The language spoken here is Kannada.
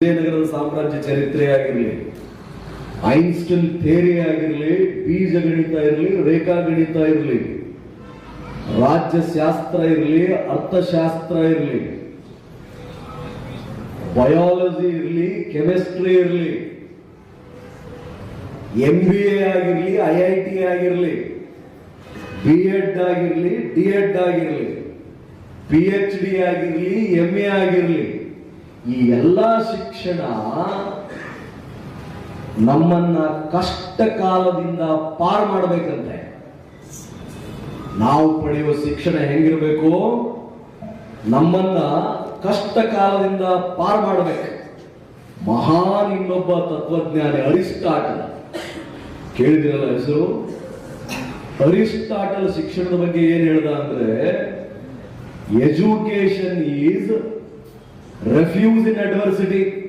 ವಿಜಯನಗರದ ಸಾಮ್ರಾಜ್ಯ ಚರಿತ್ರೆ ಆಗಿರಲಿ ಐನ್ಸ್ಟನ್ ಥೇರಿ ಆಗಿರಲಿ, ಬೀಜ ಗಣಿತ ಇರಲಿ, ರೇಖಾ ಗಣಿತ ಇರಲಿ ರಾಜ್ಯಶಾಸ್ತ್ರ ಇರಲಿ, ಅರ್ಥಶಾಸ್ತ್ರ ಇರಲಿ ಬಯಾಲಜಿ ಇರಲಿ ಕೆಮಿಸ್ಟ್ರಿ ಇರಲಿ ಎಂ ಬಿ ಎ ಆಗಿರಲಿ ಐ ಐ ಟಿ ಆಗಿರಲಿ ಬಿ ಎಡ್ ಆಗಿರಲಿ ಡಿ ಎಡ್ ಆಗಿರಲಿ ಪಿ ಎಚ್ ಡಿ ಆಗಿರಲಿ ಎಂ ಎ ಆಗಿರಲಿ ಈ ಎಲ್ಲ ಶಿಕ್ಷಣ ನಮ್ಮನ್ನ ಕಷ್ಟ ಕಾಲದಿಂದ ಪಾರ್ ಮಾಡಬೇಕಂತೆ. ನಾವು ಪಡೆಯುವ ಶಿಕ್ಷಣ ಹೆಂಗಿರಬೇಕು? ನಮ್ಮನ್ನ ಕಷ್ಟ ಕಾಲದಿಂದ ಪಾರ್ ಮಾಡಬೇಕು. ಮಹಾನ್ ಇನ್ನೊಬ್ಬ ತತ್ವಜ್ಞಾನಿ ಅರಿಸ್ಟಾಟಲ್. ಕೇಳಿದಿರಲ್ಲ ಹೆಸರು? ಅರಿಸ್ಟಾಟಲ್ ಶಿಕ್ಷಣದ ಬಗ್ಗೆ ಏನ್ ಹೇಳ್ದ ಅಂದ್ರೆ education is refuse in adversity,